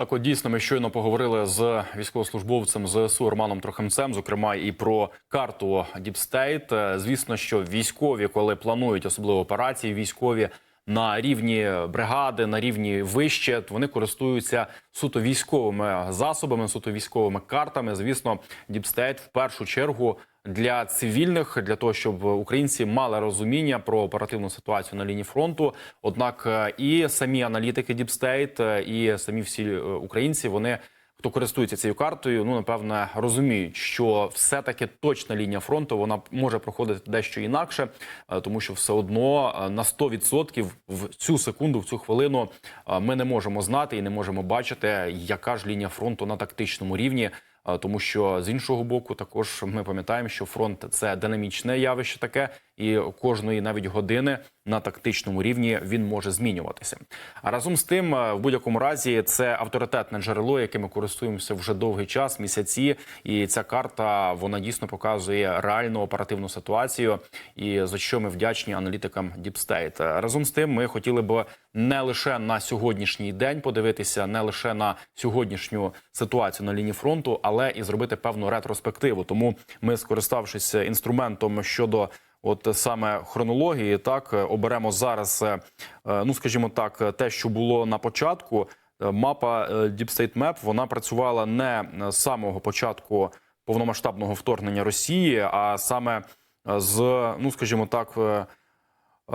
Так, от дійсно, ми щойно поговорили з військовослужбовцем ЗСУ Романом Трохимцем, зокрема і про карту Діпстейт. Звісно, що військові, коли планують особливо операції, військові на рівні бригади, на рівні вище, вони користуються суто військовими засобами, суто військовими картами. Звісно, Діпстейт в першу чергу для цивільних, для того, щоб українці мали розуміння про оперативну ситуацію на лінії фронту. Однак е, і самі аналітики Діпстейт, і самі всі е, українці, вони. Хто користується цією картою, ну напевне розуміють, що все-таки точна лінія фронту вона може проходити дещо інакше, е, тому що все одно е, на 100% в цю секунду, в цю хвилину е, ми не можемо знати і не можемо бачити, яка ж лінія фронту на тактичному рівні. Тому що з іншого боку, також ми пам'ятаємо, що фронт це динамічне явище, таке, і кожної навіть години на тактичному рівні він може змінюватися. А разом з тим, е, в будь-якому разі, це авторитетне джерело, яким ми користуємося вже довгий час, місяці. І ця карта вона дійсно показує реальну оперативну ситуацію, і за що ми вдячні аналітикам State. Е, Разом з тим, ми хотіли б не лише на сьогоднішній день подивитися, не лише на сьогоднішню ситуацію на лінії фронту, але і зробити певну ретроспективу. Тому ми, скориставшись інструментом щодо От саме хронології, так оберемо зараз, е, е, ну скажімо так, те, що було на початку. Е, Мапа е, Deep State Map, вона працювала не з самого початку повномасштабного вторгнення Росії, а саме е, з, ну скажімо так, е, е,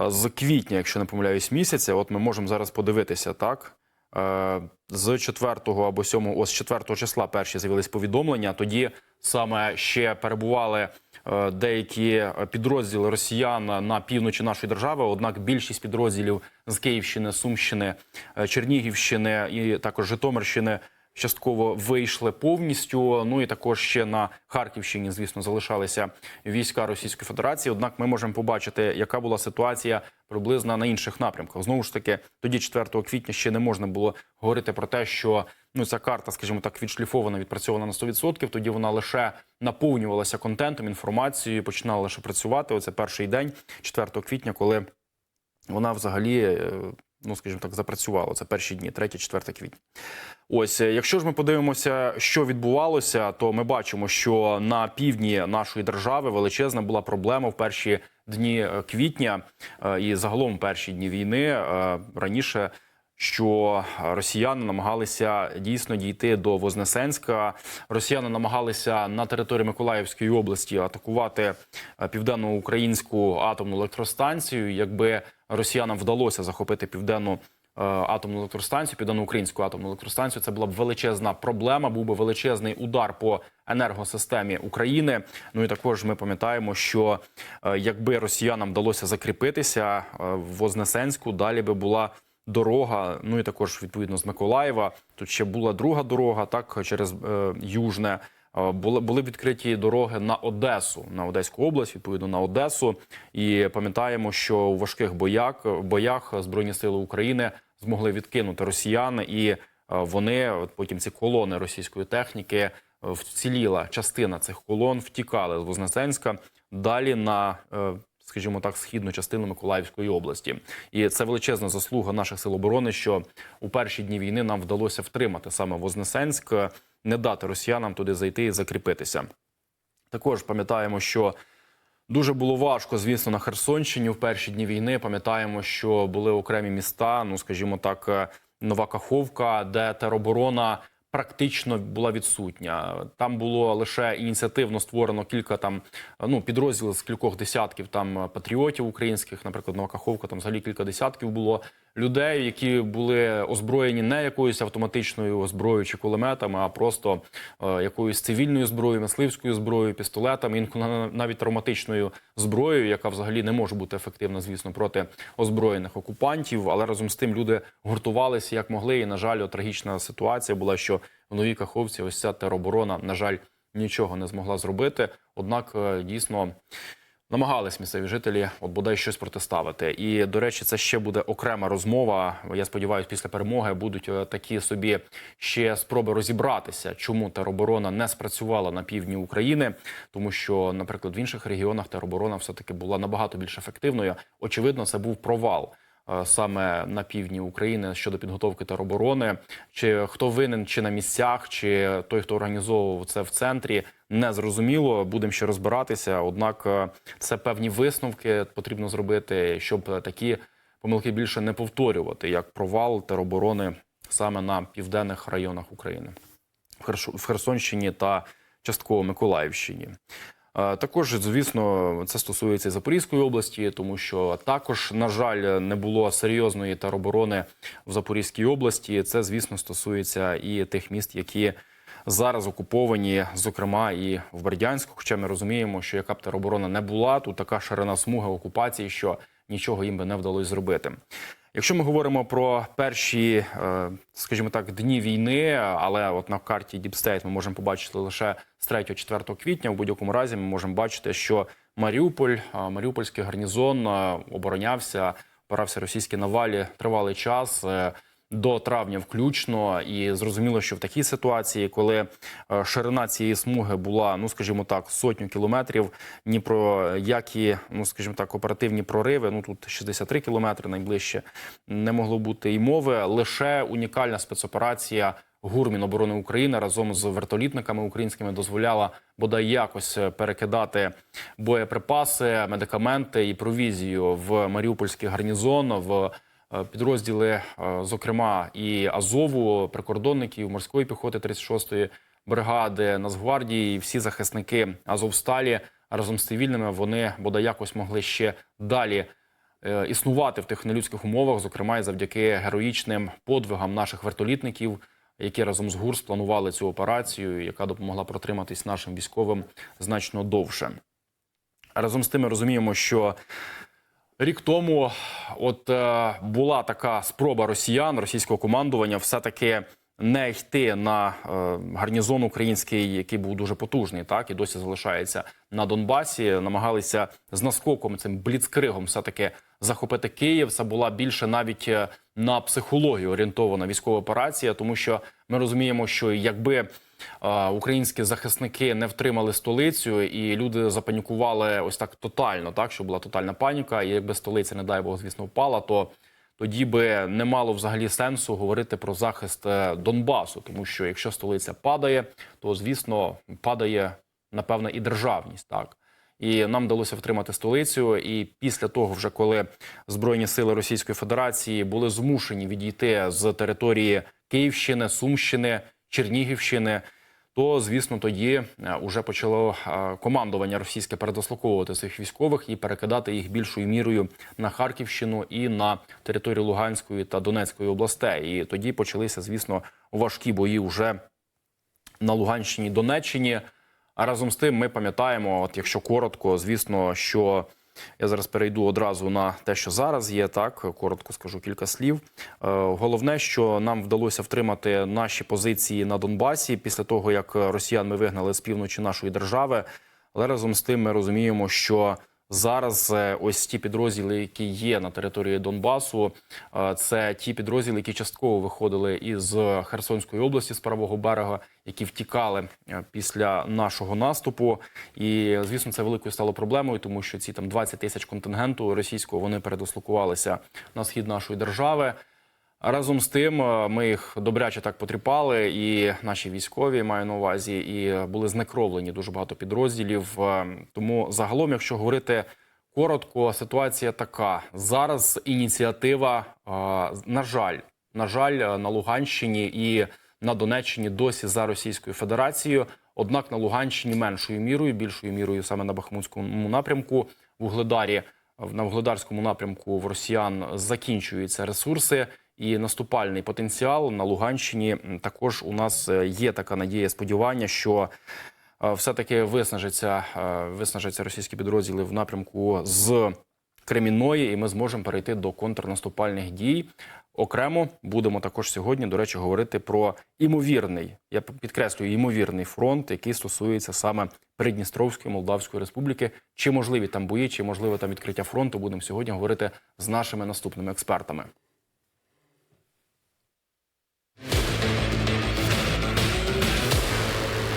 з квітня, якщо не помиляюсь, місяця. От ми можемо зараз подивитися, так. Е, З 4 або 7, ось 4 числа перші з'явились повідомлення. Тоді саме ще перебували е, деякі підрозділи росіян на півночі нашої держави. Однак більшість підрозділів з Київщини, Сумщини, е, Чернігівщини і також Житомирщини частково вийшли повністю. Ну і також ще на Харківщині, звісно, залишалися війська Російської Федерації. Однак ми можемо побачити, яка була ситуація приблизно на інших напрямках. Знову ж таки, тоді 4 квітня ще не можна було говорити про те, що ну ця карта, скажімо так, відшліфована, відпрацьована на 100%. Тоді вона лише наповнювалася контентом, інформацією, починала лише працювати. Оце перший день, 4 квітня, коли вона взагалі. е, Ну, скажімо так, запрацювало це перші дні, 3-4 квітня. Ось, е, якщо ж ми подивимося, що відбувалося, то ми бачимо, що на півдні нашої держави величезна була проблема в перші дні е, квітня і загалом перші дні війни раніше. Що росіяни намагалися дійсно дійти до Вознесенська. Росіяни намагалися на території Миколаївської області атакувати е, південноукраїнську атомну електростанцію. Якби росіянам вдалося захопити південну е, атомну електростанцію, південноукраїнську атомну електростанцію, це була б величезна проблема. Був би величезний удар по енергосистемі України. Ну і також ми пам'ятаємо, що е, якби росіянам вдалося закріпитися в Вознесенську, далі би була дорога. Ну і також відповідно з Миколаєва. Тут ще була друга дорога, так через е, Южне. Е, Були були відкриті дороги на Одесу, на Одеську область, відповідно на Одесу. І пам'ятаємо, що у важких боях боях збройні сили України змогли відкинути росіян, і е, вони от потім ці колони російської техніки е, вціліла частина цих колон, втікали з Вознесенська далі на. Скажімо так, східну частину Миколаївської області, і це величезна заслуга наших сил оборони, що у перші дні війни нам вдалося втримати саме Вознесенськ, не дати росіянам туди зайти і закріпитися. Також пам'ятаємо, що дуже було важко, звісно, на Херсонщині в перші дні війни. Пам'ятаємо, що були окремі міста, ну скажімо так, е, Нова Каховка, де тероборона практично була відсутня. Там було лише ініціативно створено кілька там ну підрозділів з кількох десятків там патріотів українських, наприклад, Новокаховка, там взагалі кілька десятків було людей, які були озброєні не якоюсь автоматичною зброєю чи кулеметами, а просто е, якоюсь цивільною зброєю, мисливською зброєю, пістолетами, інколи навіть травматичною зброєю, яка взагалі не може бути ефективна, звісно, проти озброєних окупантів. Але разом з тим люди гуртувалися як могли. І на жаль, трагічна ситуація була, що в новій каховці ось ця тероборона, на жаль, нічого не змогла зробити. Однак е, дійсно. Намагались місцеві жителі от бодай щось протиставити. І до речі, це ще буде окрема розмова. Я сподіваюся, після перемоги будуть е, такі собі ще спроби розібратися, чому тероборона не спрацювала на півдні України, тому що, наприклад, в інших регіонах тероборона все таки була набагато більш ефективною. Очевидно, це був провал саме на півдні України щодо підготовки тероборони. Чи хто винен, чи на місцях, чи той, хто організовував це в центрі, не зрозуміло. Будемо ще розбиратися. Однак е, це певні висновки потрібно зробити, щоб такі помилки більше не повторювати, як провал тероборони саме на південних районах України в Херсонщині та частково Миколаївщині. Також, звісно, це стосується і Запорізької області, тому що також, на жаль, не було серйозної тероборони в Запорізькій області. Це, звісно, стосується і тих міст, які зараз окуповані, зокрема і в Бердянську. Хоча ми розуміємо, що яка б тероборона не була, тут така ширина смуги окупації, що нічого їм би не вдалося зробити. Якщо ми говоримо про перші, е, скажімо так, дні війни, але от на карті State ми можемо побачити лише з 3-4 квітня. В будь-якому разі ми можемо бачити, що Маріуполь, е, Маріупольський гарнізон е, оборонявся, опирався російські навалі тривалий час. До травня включно, і зрозуміло, що в такій ситуації, коли е, ширина цієї смуги була, ну скажімо так, сотню кілометрів, ні про які, ну скажімо так, оперативні прориви. Ну тут 63 кілометри найближче не могло бути і мови. Лише унікальна спецоперація ГУР Міноборони України разом з вертолітниками українськими дозволяла бодай якось перекидати боєприпаси, медикаменти і провізію в Маріупольський гарнізон в підрозділи, е, зокрема і Азову, прикордонників, морської піхоти 36-ї бригади, Нацгвардії, всі захисники Азовсталі разом з цивільними вони бодай якось могли ще далі е, існувати в тих нелюдських умовах, зокрема і завдяки героїчним подвигам наших вертолітників, які разом з ГУР спланували цю операцію, яка допомогла протриматись нашим військовим значно довше. Разом з тим ми розуміємо, що рік тому от е, була така спроба росіян, російського командування, все-таки не йти на е, гарнізон український, який був дуже потужний, так і досі залишається на Донбасі. Намагалися з наскоком цим бліцкригом все-таки захопити Київ. Це була більше навіть е, на психологію орієнтована військова операція, тому що ми розуміємо, що якби українські захисники не втримали столицю, і люди запанікували ось так тотально, так що була тотальна паніка. І якби столиця, не дай Бог, звісно, впала, то тоді би не мало взагалі сенсу говорити про захист е, Донбасу, тому що якщо столиця падає, то звісно падає напевно і державність, так. І нам вдалося втримати столицю. І після того, вже коли збройні сили Російської Федерації були змушені відійти з території Київщини, Сумщини, Чернігівщини, то звісно тоді вже почало е, командування російське передослуковувати цих військових і перекидати їх більшою мірою на Харківщину і на територію Луганської та Донецької областей. І тоді почалися, звісно, важкі бої вже на Луганщині, Донеччині. А разом з тим, ми пам'ятаємо, от якщо коротко, звісно, що я зараз перейду одразу на те, що зараз є. Так коротко скажу кілька слів. Е, Головне, що нам вдалося втримати наші позиції на Донбасі після того, як росіян ми вигнали з півночі нашої держави. Але разом з тим ми розуміємо, що зараз е, ось ті підрозділи, які є на території Донбасу, е, це ті підрозділи, які частково виходили із Херсонської області з правого берега, які втікали е, після нашого наступу. І звісно, це великою стало проблемою, тому що ці там 20 тисяч контингенту російського вони передослокувалися на схід нашої держави. Разом з тим, е, ми їх добряче так потріпали, і наші військові маю на увазі, і були знекровлені дуже багато підрозділів. Е, Тому загалом, якщо говорити коротко, ситуація така: зараз ініціатива, е, на жаль, на жаль, на Луганщині і на Донеччині досі за Російською Федерацією. Однак на Луганщині меншою мірою, більшою мірою саме на Бахмутському напрямку, в Угледарі, на Вугледарському напрямку в росіян закінчуються ресурси. І наступальний потенціал на Луганщині також у нас е, є така надія, сподівання, що е, все-таки виснажаться, е, виснажаться російські підрозділи в напрямку з Кремінної, і ми зможемо перейти до контрнаступальних дій. Окремо будемо також сьогодні, до речі, говорити про імовірний, я підкреслюю, імовірний фронт, який стосується саме Придністровської Молдавської Республіки. Чи можливі там бої, чи можливе там відкриття фронту? Будемо сьогодні говорити з нашими наступними експертами.